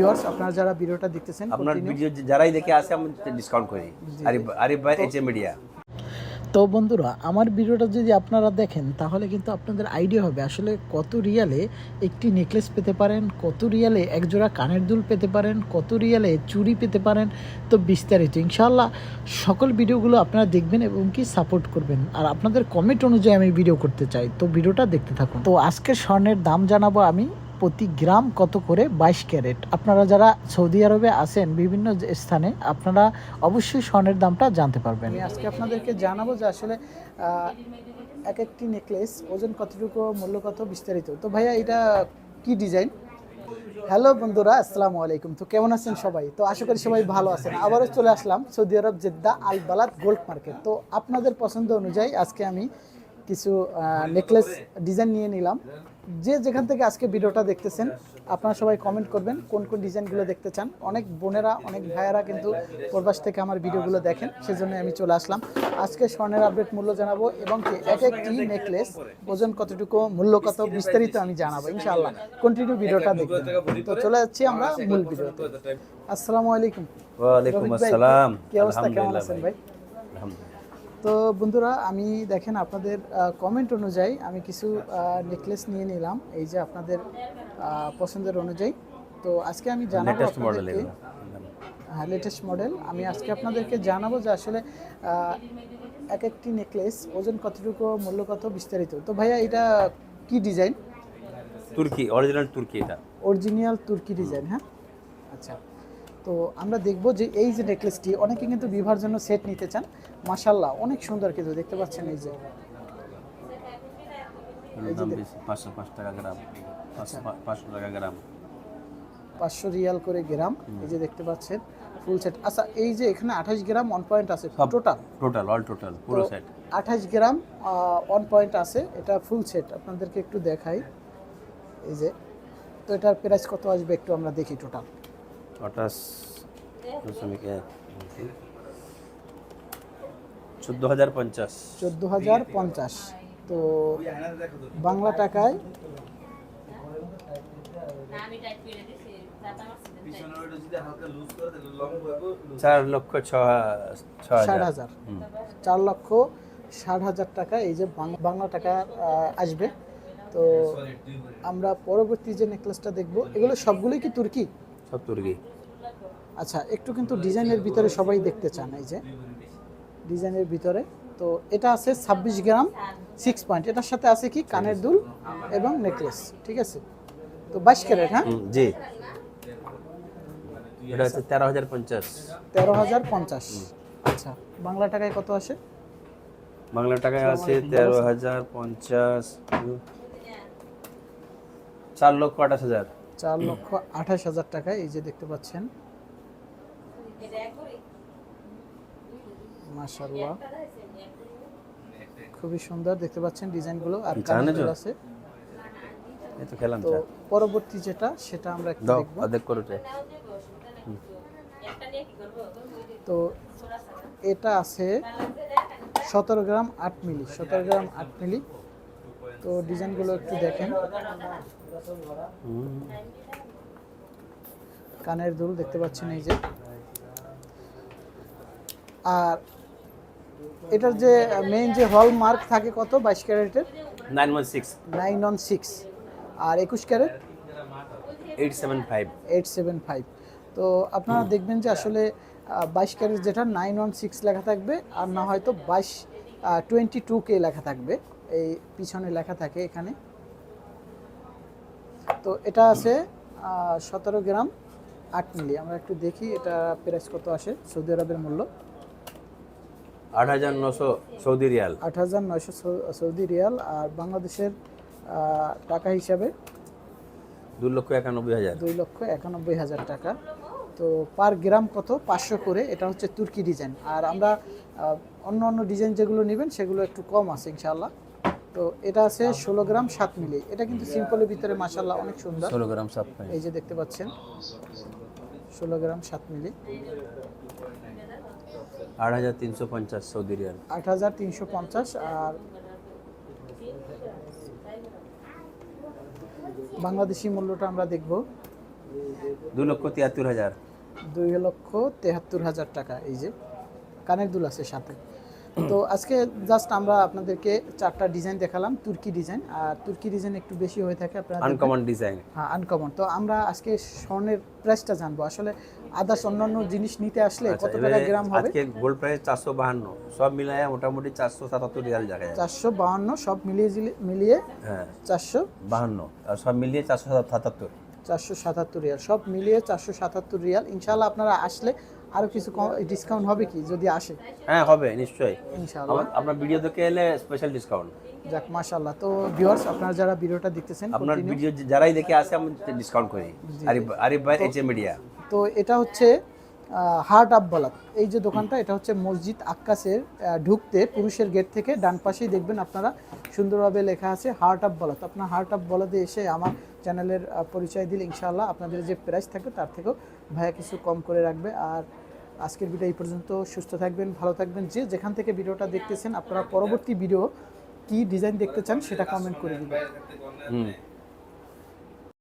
Viewers আপনারা যারা ভিডিওটা দেখতেছেন আপনার ভিডিও যারাই দেখে আসে আমি ডিসকাউন্ট করি। আরিফ আরিফ ভাই এইচ মিডিয়া তো বন্ধুরা আমার ভিডিওটা যদি আপনারা দেখেন তাহলে কিন্তু আপনাদের আইডিয়া হবে আসলে কত রিয়ালে একটি নেকলেস পেতে পারেন কত রিয়ালে একজোড়া কানের দুল পেতে পারেন কত রিয়ালে চুড়ি পেতে পারেন তো বিস্তারিত। ইনশাল্লাহ সকল ভিডিওগুলো আপনারা দেখবেন এবং কি সাপোর্ট করবেন। আর আপনাদের কমেন্ট অনুযায়ী আমি ভিডিও করতে চাই তো ভিডিওটা দেখতে থাকুন। তো আজকে স্বর্ণের দাম জানাব আমি প্রতি গ্রাম কত করে? বাইশ ক্যারেট। আপনারা যারা সৌদি আরবে আছেন বিভিন্ন স্থানে, আপনারা অবশ্যই স্বর্ণের দামটা জানতে পারবেন। আজকে আপনাদেরকে জানাব যে আসলে এক একটি নেকলেস ওজন কতটুকু, মূল্য কত বিস্তারিত। তো ভাইয়া, এটা কি ডিজাইন হ্যালো বন্ধুরা, আসসালামু আলাইকুম। তো কেমন আছেন সবাই? তো আশা করি সবাই ভালো আছেন। আবারও চলে আসলাম সৌদি আরব Jeddah Al Balad gold market. তো আপনাদের পছন্দ অনুযায়ী আজকে আমি কিছু নেকলেস ডিজাইন নিয়ে নিলাম। যে যেখান থেকে আজকে ভিডিওটা দেখতেছেন আপনারা সবাই কমেন্ট করবেন কোন কোন ডিজাইনগুলো দেখতে চান। অনেক বোনেরা অনেক ভাইয়েরা কিন্তু প্রবাস থেকে আমার ভিডিওগুলো দেখেন সেজন্য আমি চলে আসলাম। আজকে স্বর্ণের আপডেট মূল্য জানাব এবং কি এক একটি নেকলেস ওজন কতটুকু মূল্য কত বিস্তারিত আমি জানাব ইনশাআল্লাহ। কন্টিনিউ ভিডিওটা দেখবেন। তো চলে যাচ্ছি আমরা মূল ভিডিওতে। আসসালামু আলাইকুম। রফিক ভাই, আসসালাম। কি অবস্থা? কেমন আছেন ভাই। আলহামদুলিল্লাহ। তো বন্ধুরা আমি দেখেন আপনাদের কমেন্ট অনুযায়ী আমি কিছু নেকলেস নিয়ে নিলাম এই যে আপনাদের পছন্দের অনুযায়ী। তো আজকে আমি জানাব মডেল আপনাদেরকে হ্যাঁ লেটেস্ট মডেল আমি আজকে আপনাদেরকে জানাব যে আসলে এক একটি নেকলেস ওজন কতটুকু মূল্য কত বিস্তারিত। তো ভাইয়া এটা কি ডিজাইন তুর্কি অরিজিনাল তুর্কি এটা। অরিজিনাল তুর্কি ডিজাইন হ্যাঁ? আচ্ছা। তো আমরা দেখব যে এই যে নেকলেসটি অনেকে কিন্তু বিবাহের জন্য সেট নিতে চান। মাশাল্লাহ অনেক সুন্দর কিন্তু দেখতে পাচ্ছেন এই যে। পাঁচশো পাঁচ টাকা গ্রাম। আচ্ছা। পাঁচশো টাকা গ্রাম। পাঁচশো রিয়াল করে গ্রাম এই যে দেখতে পাচ্ছেন ফুল সেট আচ্ছা এই যে এখানে আঠাশ গ্রাম ওয়ান পয়েন্ট আছে টোটাল টোটাল অল টোটাল পুরো সেট আঠাশ গ্রাম ওয়ান পয়েন্ট আছে এটা ফুল সেট আপনাদেরকে একটু দেখাই। এই যে তো এটার প্রাইস কত আসবে একটু আমরা দেখি টোটাল আঠাশ দশমিক এক। চোদ্দ হাজার পঞ্চাশ। চোদ্দ হাজার পঞ্চাশ। তো বাংলা টাকায় চার লক্ষ ষাট হাজার। চার লক্ষ ষাট হাজার টাকা এই যে বাংলা টাকা আসবে। তো আমরা পরবর্তী যে নেকলেসটা দেখব এগুলো সবগুলোই কি তুর্কি? সব তুর্কি আচ্ছা একটু কিন্তু ডিজাইনের ভিতরে সবাই দেখতে চান এই যে। ডিজাইনের ভিতরে। তো এটা আছে ছাব্বিশ গ্রাম সিক্স পয়েন্ট এটার সাথে আছে কি? কানের দুল এবং নেকলেস ঠিক আছে? তো বাইশ ক্যারেট হ্যাঁ? জি। এটা হচ্ছে তেরো হাজার পঞ্চাশ। তেরো হাজার পঞ্চাশ। আচ্ছা বাংলা টাকায় কত আসে? বাংলা টাকায় আছে তেরো হাজার পঞ্চাশ চার লক্ষ আঠাশ হাজার। চার লক্ষ আঠাশ হাজার টাকা এই যে দেখতে পাচ্ছেন। মাশাল্লাহ খুবই সুন্দর দেখতে পাচ্ছেন ডিজাইনগুলো আর আছে। তো খেলাম তো পরবর্তী যেটা সেটা আমরা একটু দাও দেখব। অর্ধেক করে তো এটা আছে সতেরো গ্রাম আট মিলি সতেরো গ্রাম আট মিলি। তো ডিজাইনগুলো একটু দেখেন। কানের দুল দেখতে পাচ্ছেন এই যে। আর এটার যে মেইন যে হল মার্ক থাকে কত? বাইশ ক্যারেটের? Nine one six. Nine one six. আর একুশ carat? Eight seven five. Eight seven five. তো আপনারা দেখবেন যে আসলে বাইশ ক্যারেট যেটা নাইন ওয়ান সিক্স লেখা থাকবে আর না হয়তো বাইশ টোয়েন্টি টু কে লেখা থাকবে। এই পিছনে লেখা থাকে এখানে। তো এটা আছে সতেরো গ্রাম আট মিলি। আমরা একটু দেখি এটা প্রাইস কত আসে সৌদি আরবের মূল্য। আট হাজার নশো সৌদি রিয়াল। আট হাজার নয়শো সৌদি রিয়াল আর বাংলাদেশের টাকা হিসাবে দু লক্ষ একানব্বই হাজার। দুই লক্ষ একানব্বই হাজার টাকা। তো পার গ্রাম কত? পাঁচশো করে। এটা হচ্ছে তুর্কি ডিজাইন। আর আমরা অন্য অন্য ডিজাইন যেগুলো নেবেন সেগুলো একটু কম আছে ইনশাল্লাহ তো এটা আছে ষোলো গ্রাম সাত মিলি। এটা কিন্তু সিম্পলের ভিতরে মাসাল্লাহ অনেক সুন্দর। ষোলো গ্রাম সাত মিলি। এই যে দেখতে পাচ্ছেন ষোলো গ্রাম সাত মিলি। আট হাজার তিনশো পঞ্চাশ সৌদি রিয়াল। আট হাজার তিনশো পঞ্চাশ আর বাংলাদেশি মূল্যটা আমরা দেখব। দু লক্ষ তিয়াত্তর হাজার। দুই লক্ষ তেহাত্তর হাজার টাকা এই যে কানের দুল আছে সাথে। তো আজকে জাস্ট আমরা আপনাদেরকে চারটা ডিজাইন দেখালাম তুর্কি ডিজাইন আর তুর্কি ডিজাইন একটু বেশি হয়ে থাকে আপনারা। আনকমন ডিজাইন হ্যাঁ আনকমন তো আমরা আজকে স্বর্ণের প্রাইসটা জানব। আসলে আদার্স অন্যান্য জিনিস নিতে আসলে কত টাকা গ্রাম হবে? আজকে গোল্ড প্রাইস চারশো বাহান্ন। সব মিলায় মোটামুটি চারশো সাতাত্তর রিয়াল জায়গায় চারশো বাহান্ন সব মিলিয়ে মিলিয়ে হ্যাঁ। চারশো বাহান্ন। আর সব মিলিয়ে চারশো সাতাত্তর। চারশো সাতাত্তর রিয়াল। সব মিলিয়ে চারশো সাতাত্তর রিয়াল। ইনশাল্লাহ আপনারা আসলে আরও কিছু ডিসকাউন্ট হবে কি যদি আসে? হ্যাঁ হবে নিশ্চয়ই। ইনশাআল্লাহ। আপনার ভিডিও দেখে এলে স্পেশাল ডিসকাউন্ট যাক মাশাআল্লাহ। তো ভিউয়ার্স আপনারা যারা ভিডিওটা দেখতেছেন আপনার ভিডিও যারাই দেখে আসে আমি ডিসকাউন্ট করি। আরিফ আরিফ ভাই এইচ মিডিয়া তো এটা হচ্ছে হার্ট আপ বলাত এই যে দোকানটা, এটা হচ্ছে মসজিদ আক্কাসের ঢুকতে পুরুষের গেট থেকে, ডান পাশেই দেখবেন আপনারা সুন্দরভাবে লেখা আছে হার্ট আপ বলাত আপনার হার্ট আপ বলাতে এসে আমার চ্যানেলের পরিচয় দিলে ইনশাআল্লাহ আপনাদের যে প্রাইস থাকবে তার থেকেও ভাইয়া কিছু কম করে রাখবে। আর আজকের ভিডিও এই পর্যন্ত। সুস্থ থাকবেন, ভালো থাকবেন। যে যেখান থেকে ভিডিওটা দেখতেছেন, আপনারা পরবর্তী ভিডিও কি ডিজাইন দেখতে চান সেটা কমেন্ট করে দিবেন।